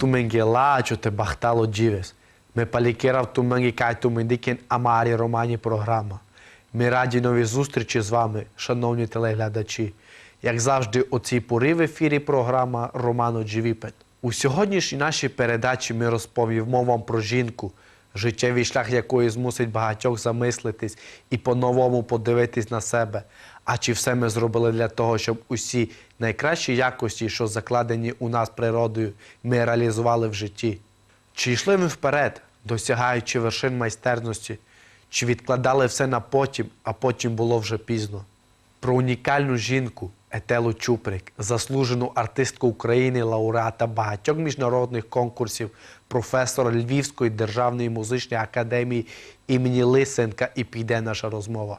Bil tu mengi lacio te bahtalo дівес. Ми палікерав ту менги кай ту мендикен амарі романі програма. Ми раді нові зустрічі з вами, шановні телеглядачі. Як завжди, у цій порі в ефірі програма Романо Дживіпет. У сьогоднішній нашій передачі ми розповімо вам про жінку, життєвий шлях якої змусить багатьох замислитись і по-новому подивитись на себе. А чи все ми зробили для того, щоб усі найкращі якості, що закладені у нас природою, ми реалізували в житті? Чи йшли ми вперед, досягаючи вершин майстерності, чи відкладали все на потім, а потім було вже пізно? Про унікальну жінку Етелу Чуприк, заслужену артистку України, лауреата багатьох міжнародних конкурсів, професора Львівської державної музичної академії імені Лисенка і піде наша розмова.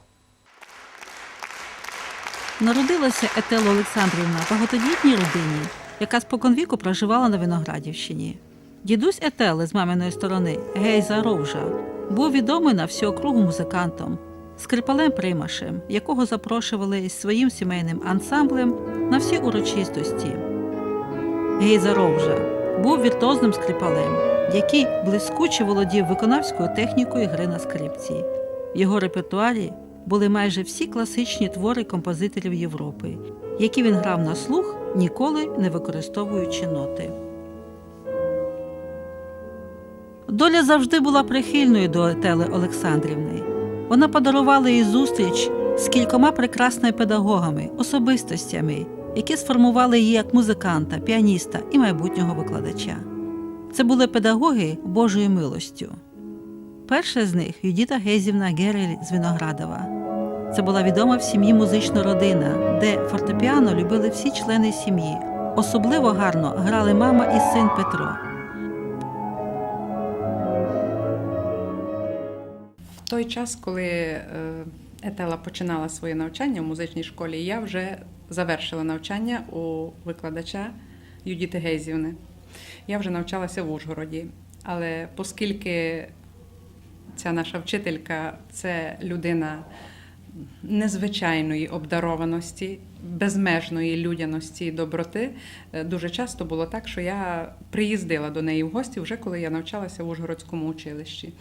Народилася Етела Олександрівна в багатодітній родині, яка споконвіку проживала на Виноградівщині. Дідусь Етели з маминої сторони, Гейза Ровжа, був відомий на всю округу музикантом, скрипалем примашем, якого запрошували із своїм сімейним ансамблем на всі урочистості. Гейза Ровжа був віртуозним скрипалем, який блискуче володів виконавською технікою гри на скрипці. В його репертуарі були майже всі класичні твори композиторів Європи, які він грав на слух, ніколи не використовуючи ноти. Доля завжди була прихильною до Етели Олександрівни. Вона подарувала їй зустріч з кількома прекрасними педагогами, особистостями, які сформували її як музиканта, піаніста і майбутнього викладача. Це були педагоги Божою милостю. Перша з них Юдіта Гезівна Герель з Виноградова. Це була відома в сім'ї музична родина, де фортепіано любили всі члени сім'ї. Особливо гарно грали мама і син Петро. Той час, коли е, Етела починала своє навчання в музичній школі, я вже завершила навчання у викладача Юдіти Гейзівни. Я вже навчалася в Ужгороді. Але оскільки ця наша вчителька це людина незвичайної обдарованості, безмежної людяності і доброти, е, дуже часто було так, що я приїздила до неї в гості вже коли я навчалася в Ужгородському училищі.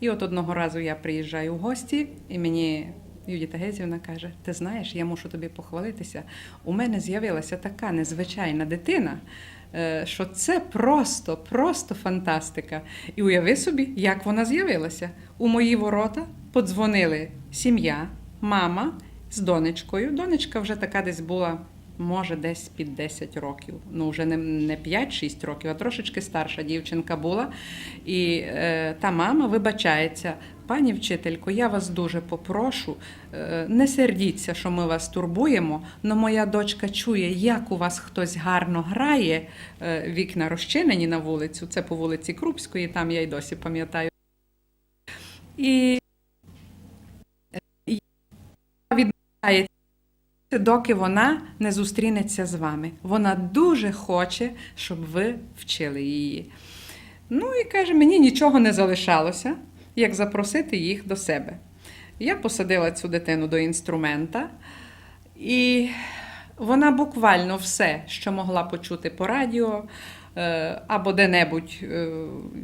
І от одного разу я приїжджаю в гості, і мені Юдіта Гезівна каже: Ти знаєш, я мушу тобі похвалитися. У мене з'явилася така незвичайна дитина. е, Що це просто, просто фантастика. І уяви собі, як вона з'явилася. У мої ворота подзвонили сім'я, мама з донечкою. Донечка вже така десь була, може, десь під 10 років. Ну, вже не, не 5-6 років, а трошечки старша дівчинка була. І е, та мама вибачається. Пані вчителько, я вас дуже попрошу, е, не сердіться, що ми вас турбуємо, але моя дочка чує, як у вас хтось гарно грає. Е, Вікна розчинені на вулицю, це по вулиці Крупської, там я й досі пам'ятаю. І доки вона не зустрінеться з вами. Вона дуже хоче, щоб ви вчили її. Ну і каже, мені нічого не залишалося, як запросити їх до себе. Я посадила цю дитину до інструмента, і вона буквально все, що могла почути по радіо е, або де-небудь е,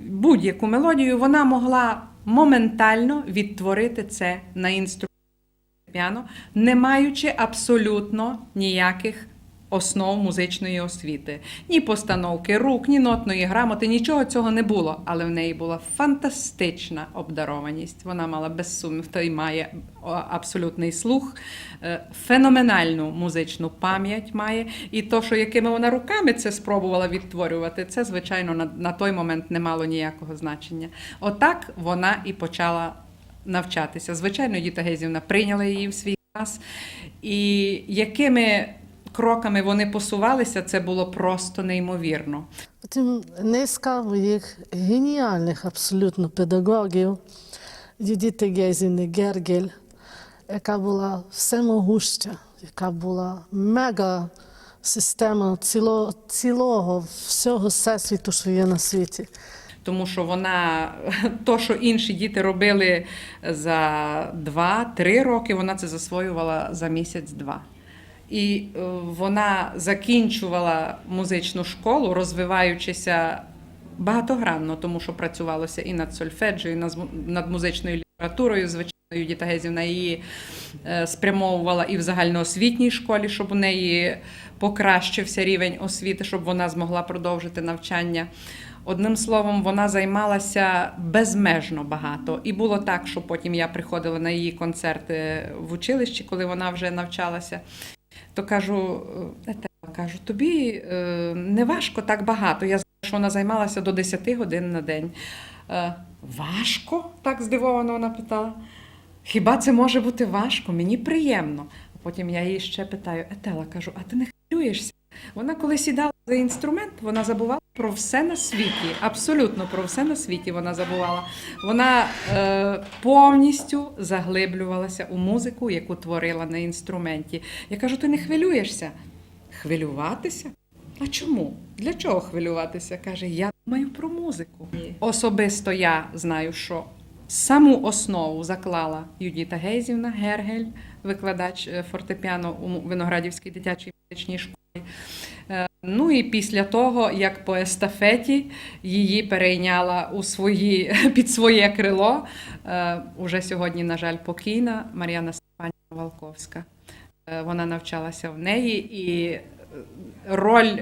будь-яку мелодію, вона могла моментально відтворити це на інструменті фортепіано, не маючи абсолютно ніяких основ музичної освіти. Ні постановки рук, ні нотної грамоти, нічого цього не було. Але в неї була фантастична обдарованість. Вона мала без сумнів, та й має абсолютний слух, е, феноменальну музичну пам'ять має. І то, що якими вона руками це спробувала відтворювати, це, звичайно, на, на той момент не мало ніякого значення. Отак вона і почала навчатися. Звичайно, Діта Гезівна прийняла її в свій клас. І якими кроками вони посувалися, це було просто неймовірно. Потім низка моїх геніальних абсолютно педагогів, Юдіти Гезіни Гергель, яка була всемогуща, яка була мега система цілого, цілого всього всесвіту, що є на світі. Тому що вона то, що інші діти робили за 2-3 роки, вона це засвоювала за місяць-два. І е, вона закінчувала музичну школу, розвиваючися багатогранно, тому що працювалося і над сольфеджею, і над, музичною літературою. Звичайно, Юдіта Гезівна її е, спрямовувала і в загальноосвітній школі, щоб у неї покращився рівень освіти, щоб вона змогла продовжити навчання. Одним словом, вона займалася безмежно багато. І було так, що потім я приходила на її концерти в училищі, коли вона вже навчалася. То кажу, «Е, кажу, тобі е, не важко так багато. Я знаю, що вона займалася до 10 годин на день. Е, важко? так здивовано вона питала. Хіба це може бути важко? Мені приємно. А потім я її ще питаю: Етела, кажу, а ти не хвилюєшся? Вона коли сідала за інструмент, вона забувала про все на світі. Абсолютно про все на світі вона забувала. Вона е, повністю заглиблювалася у музику, яку творила на інструменті. Я кажу, ти не хвилюєшся? Хвилюватися? А чому? Для чого хвилюватися? каже, я думаю про музику. Особисто я знаю, що саму основу заклала Юдіта Гейзівна Гергель, викладач е, фортепіано у Виноградівській дитячій музичній школі. Ну і після того, як по естафеті її перейняла у свої, під своє крило, е, уже сьогодні, на жаль, покійна Мар'яна Степанівна Валковська. Е, Вона навчалася в неї, і е, роль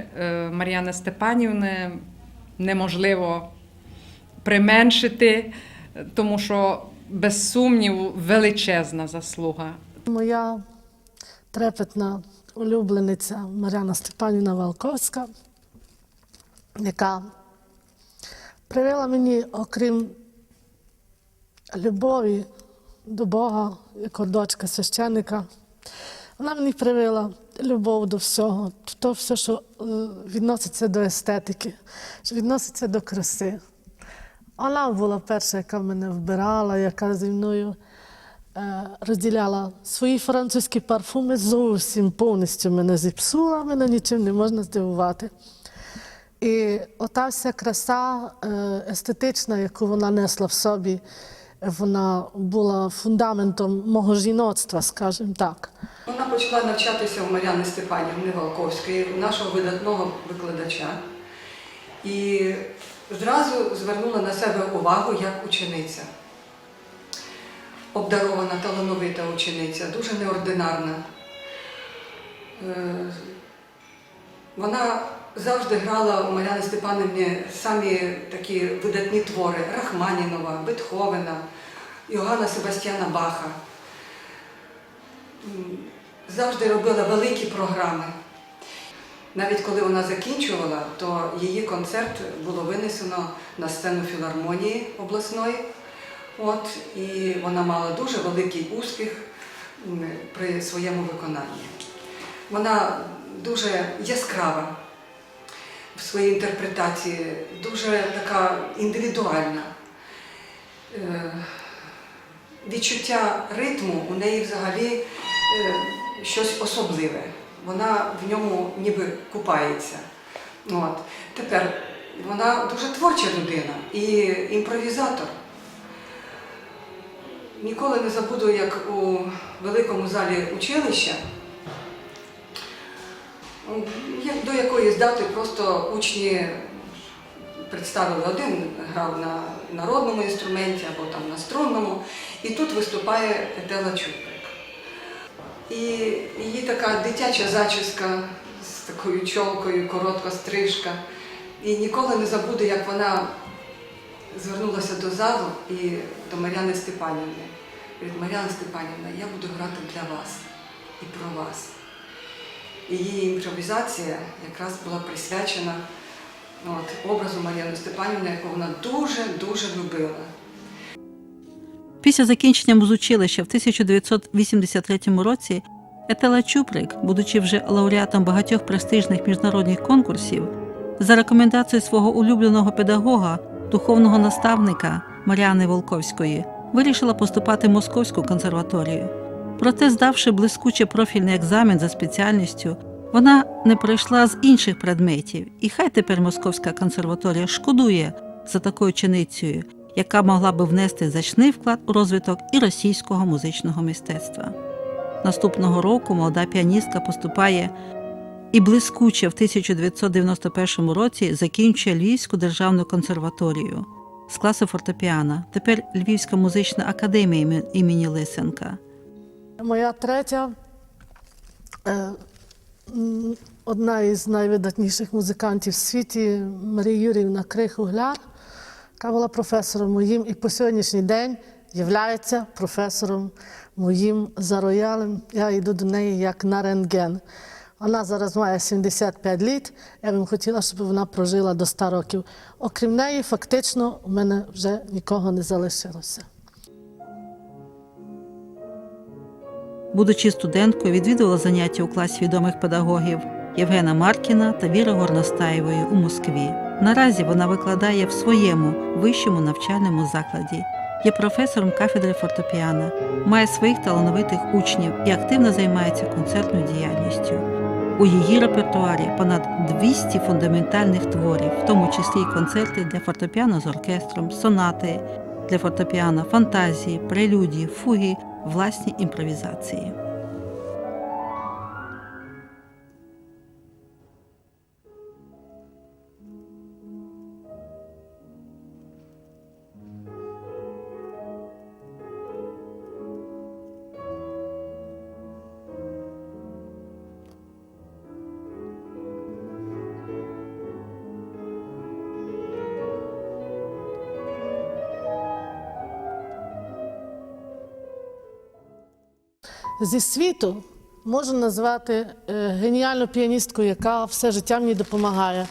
Мар'яни Степанівни неможливо применшити, тому що, без сумніву, величезна заслуга Моя трепетна улюблениця Мар'яна Степанівна Валковська, яка привела мені, окрім любові до Бога, як дочка священника, вона мені привела любов до всього, то все, що е, відноситься до естетики, що відноситься до краси. Вона була перша, яка мене вбирала, яка зі мною розділяла свої французькі парфуми, зовсім повністю мене зіпсула, мене нічим не можна здивувати. І ота вся краса е, естетична, яку вона несла в собі, вона була фундаментом мого жіноцтва, скажімо так. Вона почала навчатися у Мар'яни Степанівни Галковської, нашого видатного викладача, і зразу звернула на себе увагу як учениця. Обдарована, талановита учениця, дуже неординарна. Е, Вона завжди грала у Мар'яни Степанівні самі такі видатні твори Рахманінова, Бетховена, Йоганна Себастьяна Баха завжди робила великі програми. Навіть коли вона закінчувала, то її концерт було винесено на сцену філармонії обласної. От, і вона мала дуже великий успіх при своєму виконанні. Вона дуже яскрава в своїй інтерпретації, дуже така індивідуальна. Е, Відчуття ритму у неї взагалі е, щось особливе. Вона в ньому ніби купається. От. Тепер вона дуже творча людина і імпровізатор. Ніколи не забуду, як у великому залі училища, до якоїсь дати просто учні представили один грав на народному інструменті або там на струнному, і тут виступає Етела Чуприк. І її така дитяча зачіска з такою чолкою, коротка стрижка. І ніколи не забуду, як вона звернулася до залу і до Мар'яни Степанівни. Говорить, Мар'яна Степанівна, я буду грати для вас і про вас. І її імпровізація якраз була присвячена от, образу Мар'яни Степанівни, яку вона дуже-дуже любила. Після закінчення музучилища в 1983 році Етела Чуприк, будучи вже лауреатом багатьох престижних міжнародних конкурсів, за рекомендацією свого улюбленого педагога, духовного наставника Маріани Волковської, вирішила поступати в Московську консерваторію. Проте, здавши блискуче профільний екзамен за спеціальністю, вона не пройшла з інших предметів, і хай тепер Московська консерваторія шкодує за такою чиницею, яка могла би внести значний вклад у розвиток і російського музичного мистецтва. Наступного року молода піаністка поступає і блискуче в 1991 році закінчує Львівську державну консерваторію з класу фортепіано, тепер Львівська музична академія імені Лисенка. Моя третя, е, одна із найвидатніших музикантів в світі Марія Юрівна Крих-Угляр, яка була професором моїм і по сьогоднішній день є професором моїм за роялем. Я йду до неї як на рентген. Вона зараз має 75 літ. Я б хотіла, щоб вона прожила до 100 років. Окрім неї, фактично, у мене вже нікого не залишилося. Будучи студенткою, відвідувала заняття у класі відомих педагогів Євгена Маркіна та Віри Горностаєвої у Москві. Наразі вона викладає в своєму вищому навчальному закладі. Є професором кафедри фортепіано, має своїх талановитих учнів і активно займається концертною діяльністю. У її репертуарі понад 200 фундаментальних творів, в тому числі й концерти для фортепіано з оркестром, сонати для фортепіано, фантазії, прелюдії, фуги, власні імпровізації. Зі світу можу назвати е, геніальну піаністку, яка все життя мені допомагає.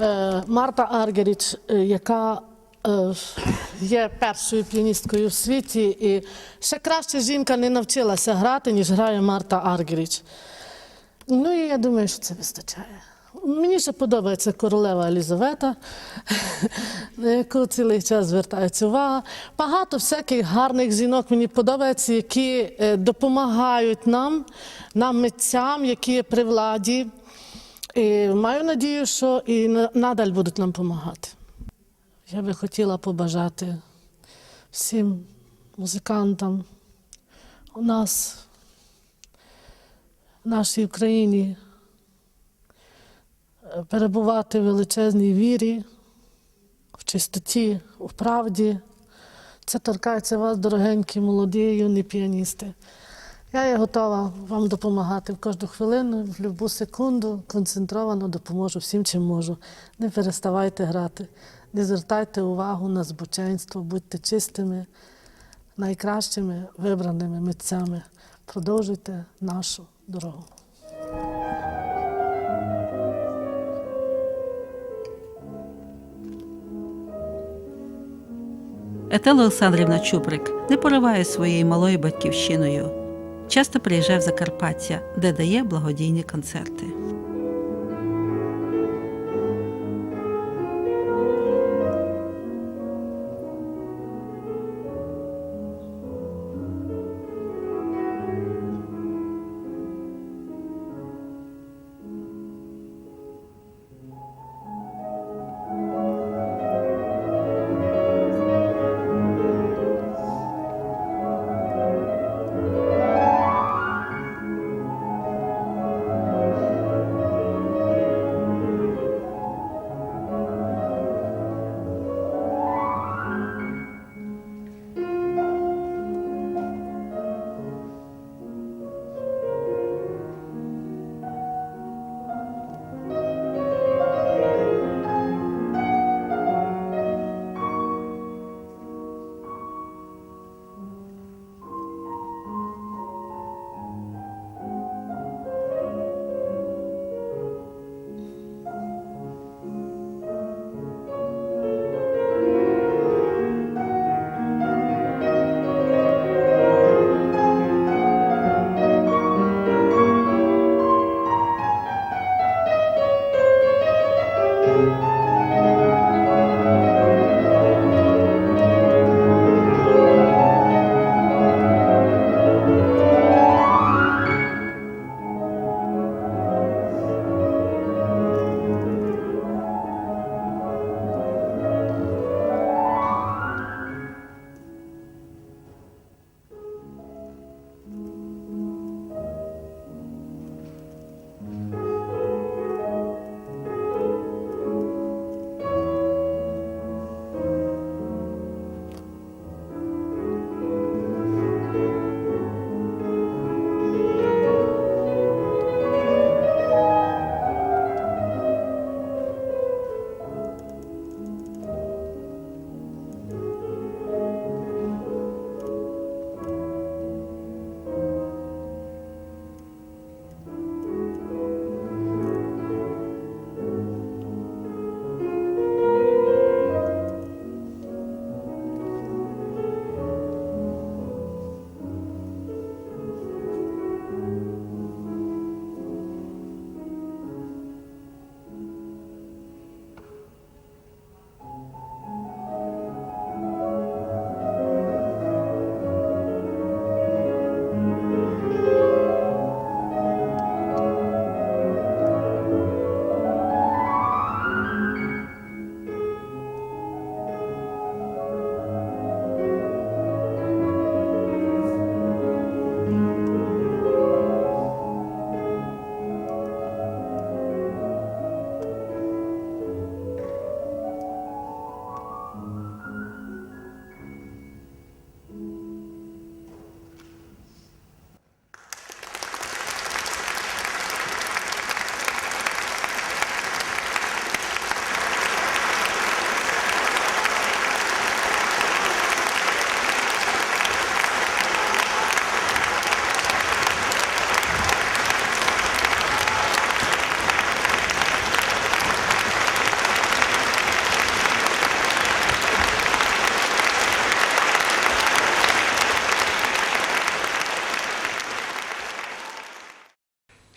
Е, Марта Аргеріч, е, яка є першою піаністкою в світі, і ще краще жінка не навчилася грати, ніж грає Марта Аргеріч. Ну і я думаю, що це вистачає. Мені ще подобається королева Елізавета, на яку цілий час звертається увага. Багато всяких гарних жінок мені подобається, які е, допомагають нам, нам митцям, які є при владі. І маю надію, що і на- надаль будуть нам допомагати. Я би хотіла побажати всім музикантам у нас, в нашій Україні, перебувати в величезній вірі, в чистоті, у правді. Це торкається вас, дорогенькі, молоді, юні піаністи. Я є готова вам допомагати в кожну хвилину, в будь-яку секунду, концентровано допоможу всім, чим можу. Не переставайте грати, не звертайте увагу на збоченство, будьте чистими, найкращими вибраними митцями. Продовжуйте нашу дорогу. Етела Олександрівна Чуприк не пориває своєю малою батьківщиною. Часто приїжджає в Закарпаття, де дає благодійні концерти.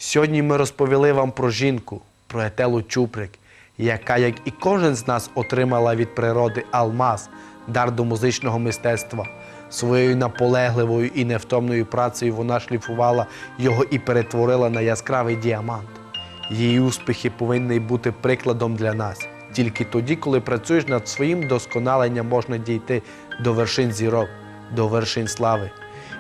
Сьогодні ми розповіли вам про жінку, про Етелу Чуприк, яка, як і кожен з нас, отримала від природи алмаз, дар до музичного мистецтва. Своєю наполегливою і невтомною працею вона шліфувала його і перетворила на яскравий діамант. Її успіхи повинні бути прикладом для нас. Тільки тоді, коли працюєш над своїм досконаленням, можна дійти до вершин зірок, до вершин слави.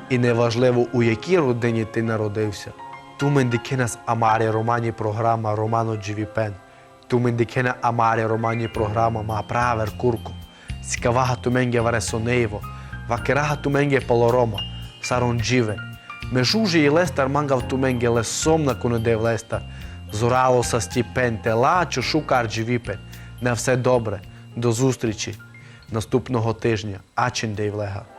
І неважливо, у якій родині ти народився. Tu mendikenas amare romani programa Romano GVPen. Tu mendikena amare romani programa ma praver kurko. Skavaha tu menge varesoneivo. Vakeraha tu menge paloroma. Saron jiven. Mežuži i lestar mangav tu menge lesomna kunudев лестар. Зорало са стіпен тела, шукар дживіпен. На все добре. До зустрічі наступного тижня. Ачин Дейвлега.